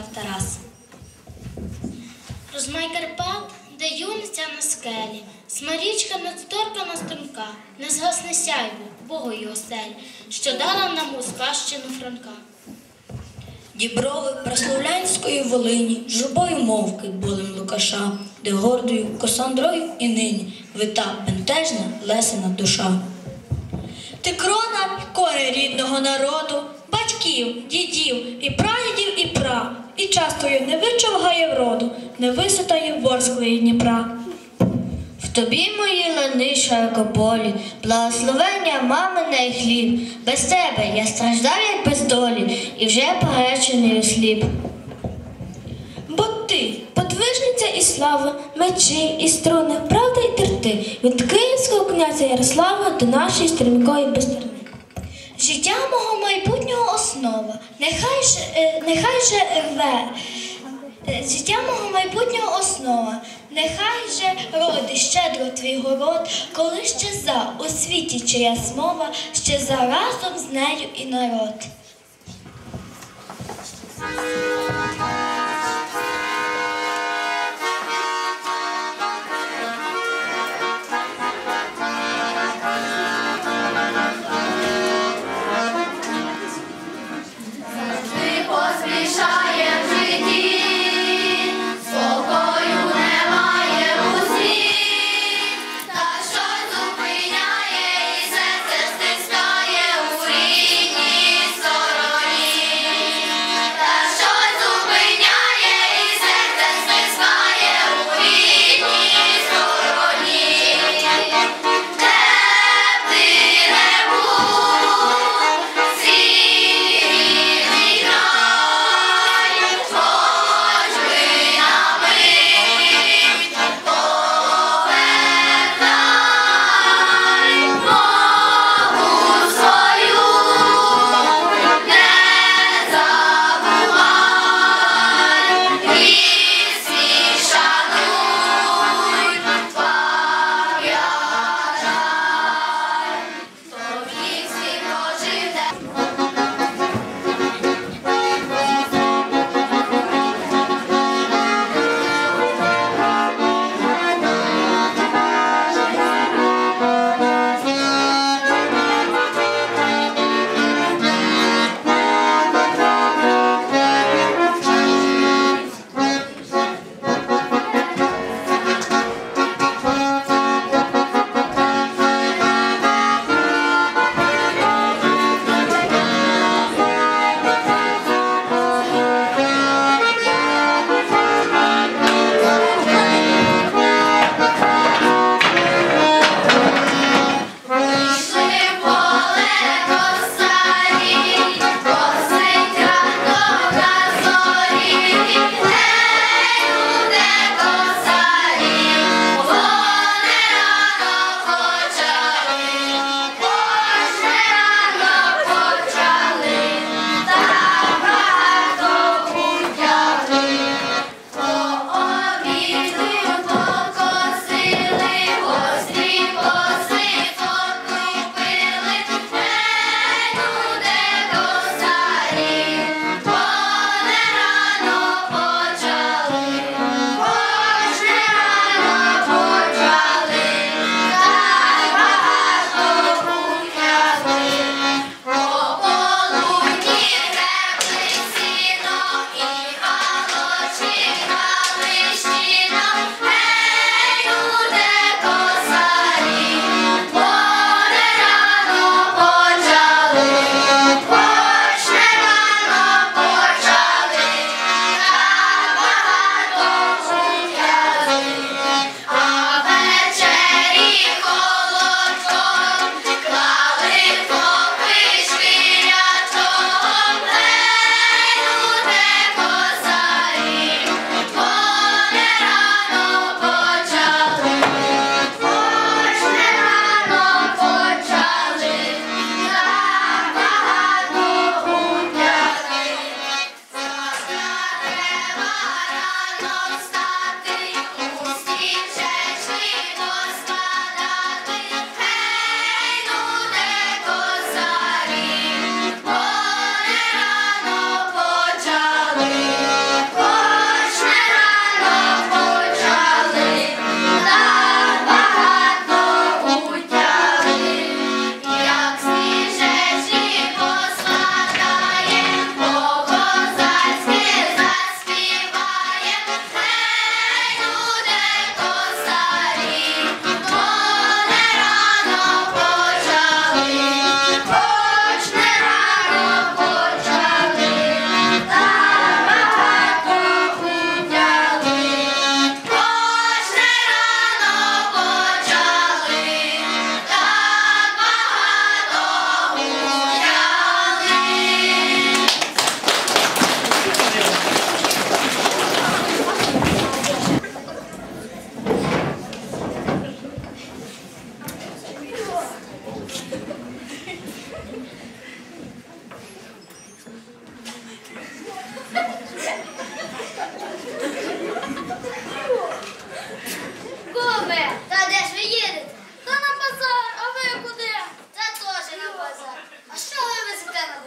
вистраждав Тарас. Розмай Карпат, де юниця на скелі, Смарічка недоторкана струмка, не згасне сяйво, Богу й осель, що дала нам у спадщину Франка. Діброви прославлянської Волині, журбою мовки болем Лукаша, де гордою Косандрою і нині вита бентежна лесена душа. Ти крона кори рідного народу, батьків, дідів і прадідів і і частою не вичовгає вроду, не висотає ворсклої Дніпра. В тобі мої лани широкополі, благословення мамине і хліб. Без тебе я страждав, як без долі, і вже поречений осліп. Бо ти, подвижниця і слава, мечі і струни, правда й терти, від київського князя Ярослава до нашої стрімкої безтерни. Життя мого майбутнього основа, нехай же, нехай же рве. Е, Життя мого майбутнього основа, нехай же роди щедро твій город, коли ще за у світі чиясь мова, ще за разом з нею і народ.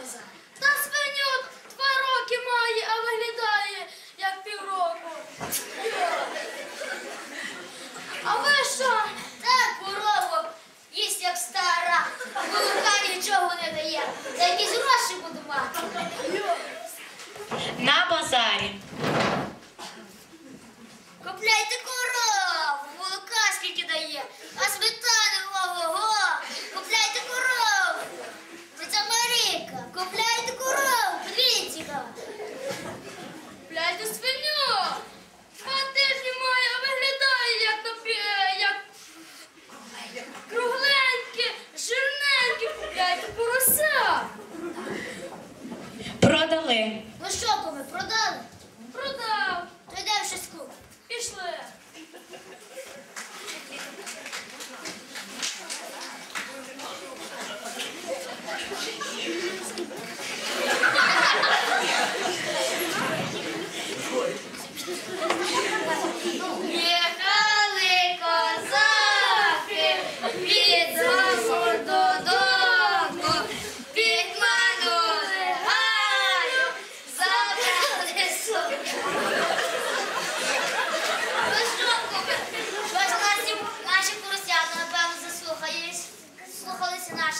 Везете на? Та свиньок два роки має, а виглядає як півроку. А ви що? Так, корову, їсть як стара. Молока нічого не дає. За якісь гроші буду мати. На базарі.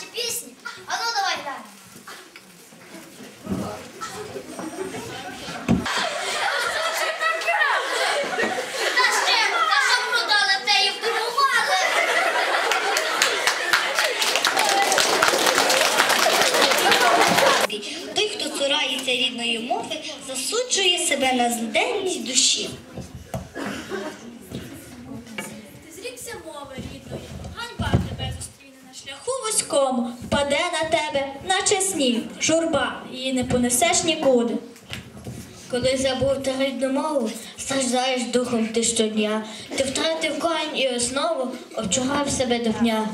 Наші пісні. А ну давай далі. Та що продали, те і вдорували. Той, хто цурається рідної мови, засуджує себе на злиденність душі. Вузькому, впаде на тебе, наче сніг, журба, її не понесеш нікуди. Коли забув ти рідну мову, страждаєш духом ти щодня. Ти втратив корінь і основу, обчугав себе до дня.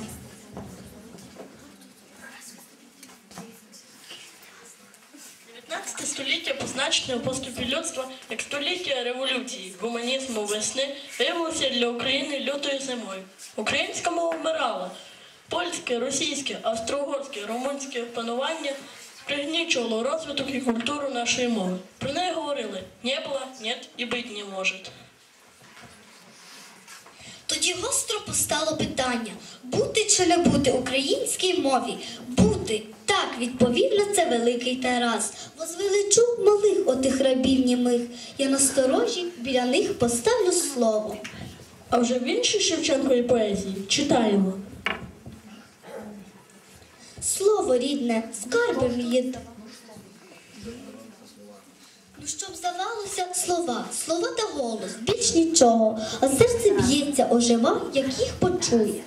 Століття позначене у поступі людства як століття революції, гуманізму весни виявилося для України лютою зимою. Українська мова вмирала. Польське, російське, австро-угорське, румунське панування пригнічувало розвиток і культуру нашої мови. Про неї говорили «не було, нет і бить не може». Тоді гостро постало питання: бути чи не бути українській мові? Бути. Так відповів на це великий Тарас. Возвеличу малих отих рабів німих. Я насторожі біля них поставлю слово. А вже в іншій Шевченковій поезії читаємо. Слово рідне, скарби мої. Ну, щоб здавалося слова, слова та голос, більш нічого, а серце б'ється, ожива, як їх почує.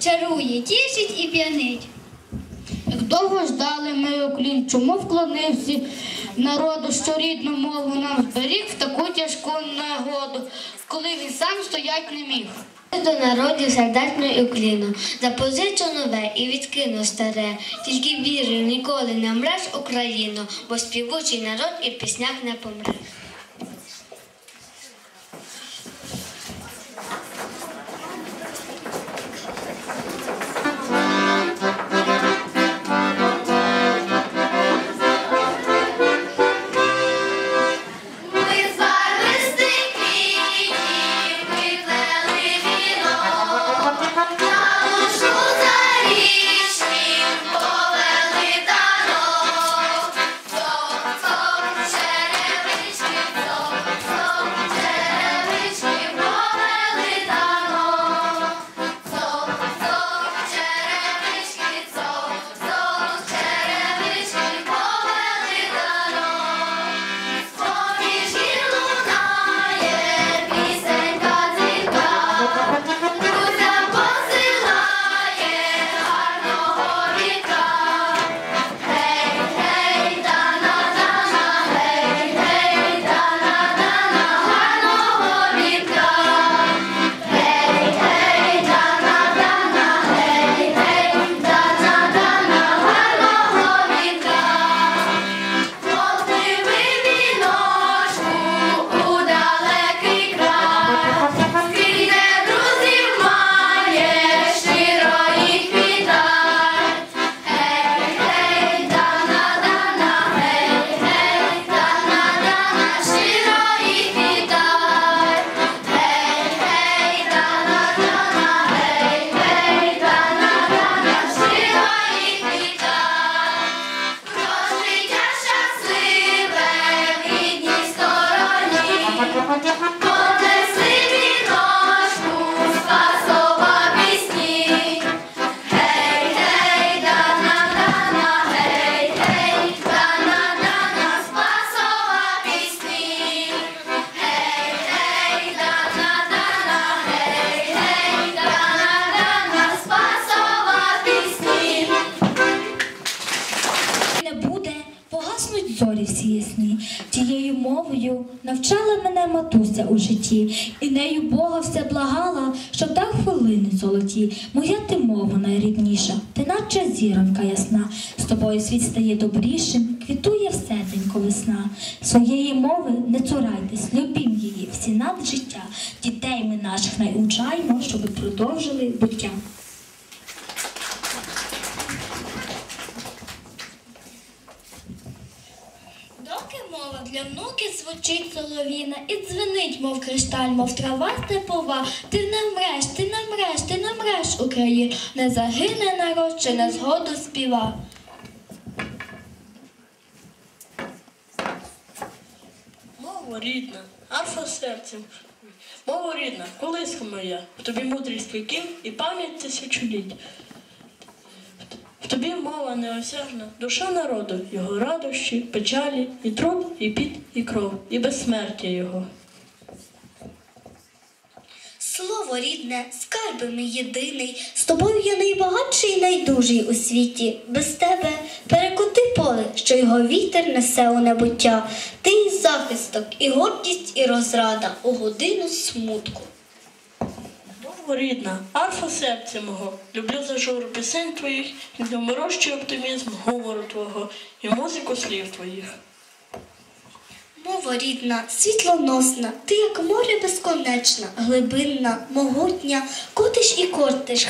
Чарує, тішить і п'янить. Як довго ждали ми уклін, чому вклонився народу, що рідну мову нам зберіг в таку тяжку нагоду, коли він сам стоять не міг. До народів сердечно і укліну, запозичу нове і відкину старе, тільки вірю, ніколи не мреш Україну, бо співучий народ і в піснях не помре. Благала, щоб дав хвилини золоті. Моя ти мова найрідніша, ти наче зіронка ясна. З тобою світ стає добрішим, квітує всетенько весна. Своєї мови не цурайтесь, любім її, всі над життя. Дітей ми наших найучаймо, щоб продовжили буття. Для внуки звучить соловіна і дзвенить, мов кришталь, мов трава степова. Ти не мреш, ти не мреш, ти не мреш, Україн, не загине народ, чи не згоду співа. Мова рідна, арфа серцем. Мова рідна, колиска моя, тобі мудрість віків і пам'ять тисячоліть. Тобі мова неосяжна, душа народу, його радощі, печалі, і труд, і піт, і кров, і безсмертя його. Слово рідне, скарби мій єдиний, з тобою я найбагатший і найдужий у світі. Без тебе перекути поле, що його вітер несе у небуття. Ти і захисток, і гордість, і розрада у годину смутку. Мова рідна, арфа серця мого, люблю за журу пісень твоїх, і доморощий оптимізм говору твого, і музику слів твоїх. Мова рідна, світлоносна, ти як море безконечна, глибинна, могутня, котиш і кортиш.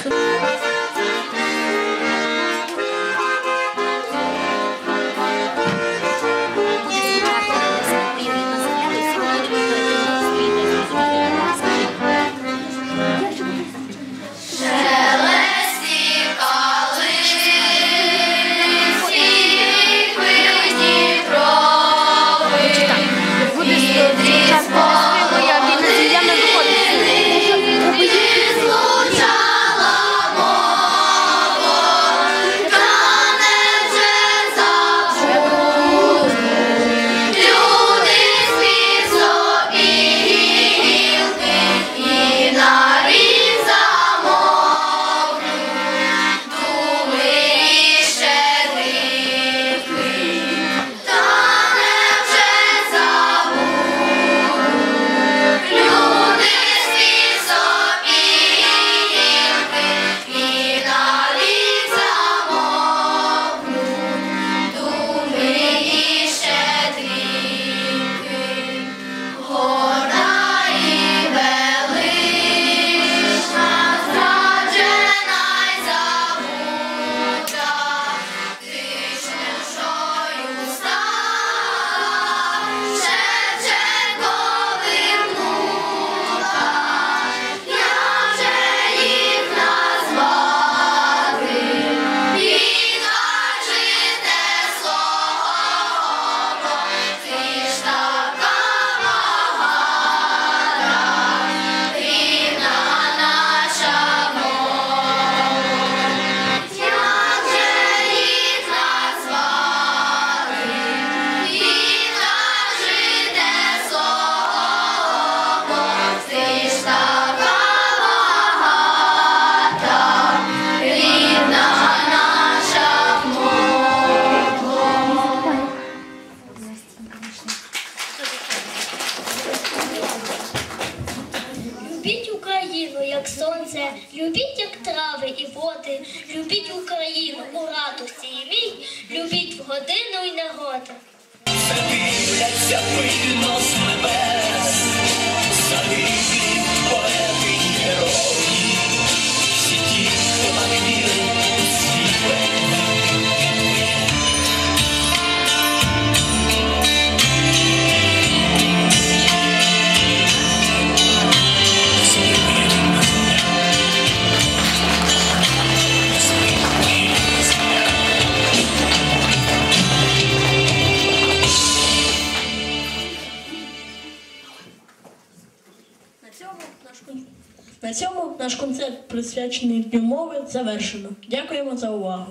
На цьому наш концерт, присвячений Дню мови, завершено. Дякуємо за увагу.